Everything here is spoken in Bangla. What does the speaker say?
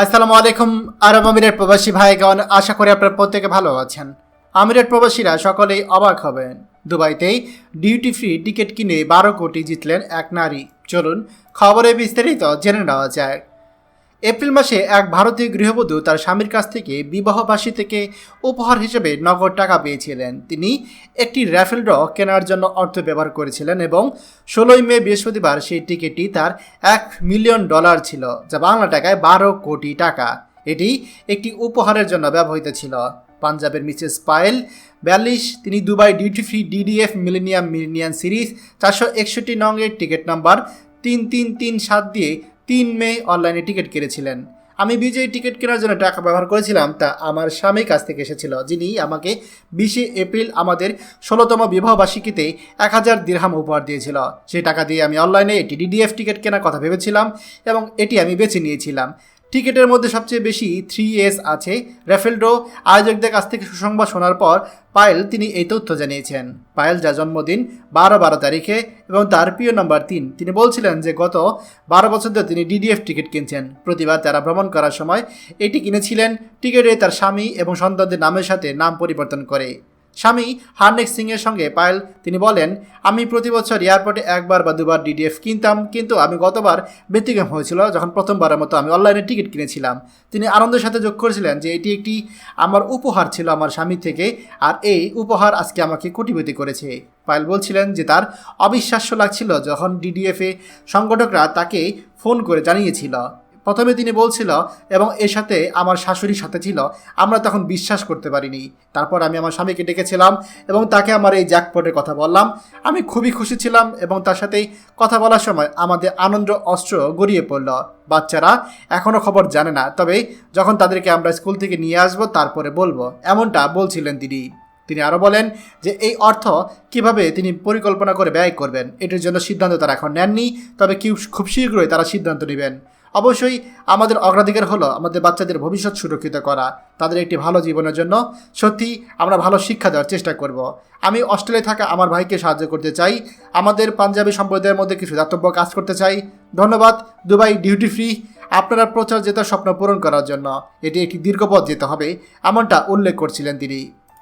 আসসালামু আলাইকুম, আরব আমিরের প্রবাসী ভাইগণ, আশা করি আপনার প্রত্যেকে ভালো আছেন। আমিরের প্রবাসীরা সকলেই অবাক হবেন। দুবাইতেই ডিউটি ফ্রি টিকিট কিনে বারো কোটি জিতলেন এক নারী। চলুন, খবরে বিস্তারিত জেনে নেওয়া যায় এপ্রিল মাসে এক ভারতীয় গৃহবধূ তার স্বামীর কাছ থেকে বিবাহবাসী থেকে উপহার হিসেবে নগদ টাকা পেয়েছিলেন। তিনি একটি র্যাফেল ড্র কেনার জন্য অর্থ ব্যবহার করেছিলেন এবং ষোলোই মে বৃহস্পতিবার সেই টিকিটটি তার এক মিলিয়ন ডলার ছিল, যা বাংলা টাকায় বারো কোটি টাকা। এটি একটি উপহারের জন্য ব্যবহৃত ছিল। পাঞ্জাবের মিসেস পায়েল বিয়াল্লিশ, তিনি Dubai duty free DDF millennium millennium series চারশো একষট্টি নংয়ের টিকিট নাম্বার তিন তিন তিন সাত দিয়ে তিন মে অনলাইনে টিকিট কিনেছিলেন আমি বিজয়ী টিকিট কেনার জন্য টাকা ব্যবহার করেছিলাম, তা আমার স্বামীর কাছ থেকে এসেছিল, যিনি আমাকে বিশে এপ্রিল আমাদের ষোলোতম বিবাহবার্ষিকীতে এক হাজার দীর্হাম উপহার দিয়েছিল। সেই টাকা দিয়ে আমি অনলাইনে এটি ডিডিএফ টিকিট কেনার কথা ভেবেছিলাম এবং এটি আমি বেছে নিয়েছিলাম। টিকিটের মধ্যে সবচেয়ে বেশি থ্রি এস আছে। র্যাফেলডো আয়োজকদের কাছ থেকে সুসংবাদ শোনার পর পায়েল তিনি এই তথ্য জানিয়েছেন। পায়েল যা জন্মদিন বারো বারো তারিখে এবং তার প্রিয় নম্বর তিন, তিনি বলছিলেন যে গত বারো বছর ধরে তিনি ডিডিএফ টিকিট কিনছেন। প্রতিবার তারা ভ্রমণ করার সময় এটি কিনেছিলেন। টিকিটে তার স্বামী এবং সন্তানদের নামের সাথে নাম পরিবর্তন করে। স্বামী হার্নেক সিংয়ের সঙ্গে পায়েল, তিনি বলেন, আমি প্রতি বছর এয়ারপোর্টে একবার বা দুবার ডিডিএফ কিনতাম, কিন্তু আমি গতবার ব্যতিক্রম হয়েছিল, যখন প্রথমবারের মতো আমি অনলাইনে টিকিট কিনেছিলাম। তিনি আনন্দের সাথে যোগ করেছিলেন যে এটি একটি আমার উপহার ছিল আমার স্বামী থেকে, আর এই উপহার আজকে আমাকে কোটিপতি করেছে। পায়েল বলছিলেন যে তার অবিশ্বাস্য লাগছিল যখন ডিডিএফে সংগঠকরা তাকে ফোন করে জানিয়েছিল। প্রথমে তিনি বলছিল, এবং এর সাথে আমার শাশুড়ির সাথে ছিল, আমরা তখন বিশ্বাস করতে পারিনি। তারপর আমি আমার স্বামীকে ডেকেছিলাম এবং তাকে আমার এই জ্যাকপটের কথা বললাম। আমি খুবই খুশি ছিলাম এবং তার সাথেই কথা বলার সময় আমাদের আনন্দ অস্ত্র গড়িয়ে পড়ল। বাচ্চারা এখনও খবর জানে না, তবে যখন তাদেরকে আমরা স্কুল থেকে নিয়ে আসব, তারপরে বলব। এমনটা বলছিলেন তিনি। তিনি আরও বলেন যে, এই অর্থ কীভাবে তিনি পরিকল্পনা করে ব্যয় করবেন, এটির জন্য সিদ্ধান্ত তারা এখন নেননি, তবে খুব শীঘ্রই তারা সিদ্ধান্ত নেবেন। অবশ্যই আমাদের অগ্রাধিকার হলো আমাদের বাচ্চাদের ভবিষ্যৎ সুরক্ষিত করা, তাদের একটি ভালো জীবনের জন্য। সত্যি, আমরা ভালো শিক্ষা দেওয়ার চেষ্টা করব। আমি অস্ট্রেলিয়ায় থাকা আমার ভাইকে সাহায্য করতে চাই। আমাদের পাঞ্জাবি সম্প্রদায়ের মধ্যে কিছু দাতব্য কাজ করতে চাই। ধন্যবাদ, দুবাই ডিউটি ফ্রি আপনারা প্রচার যেত স্বপ্ন পূরণ করার জন্য। এটি একটি দীর্ঘ পথ যেতে হবে, এমনটা উল্লেখ করছিলেন তিনি।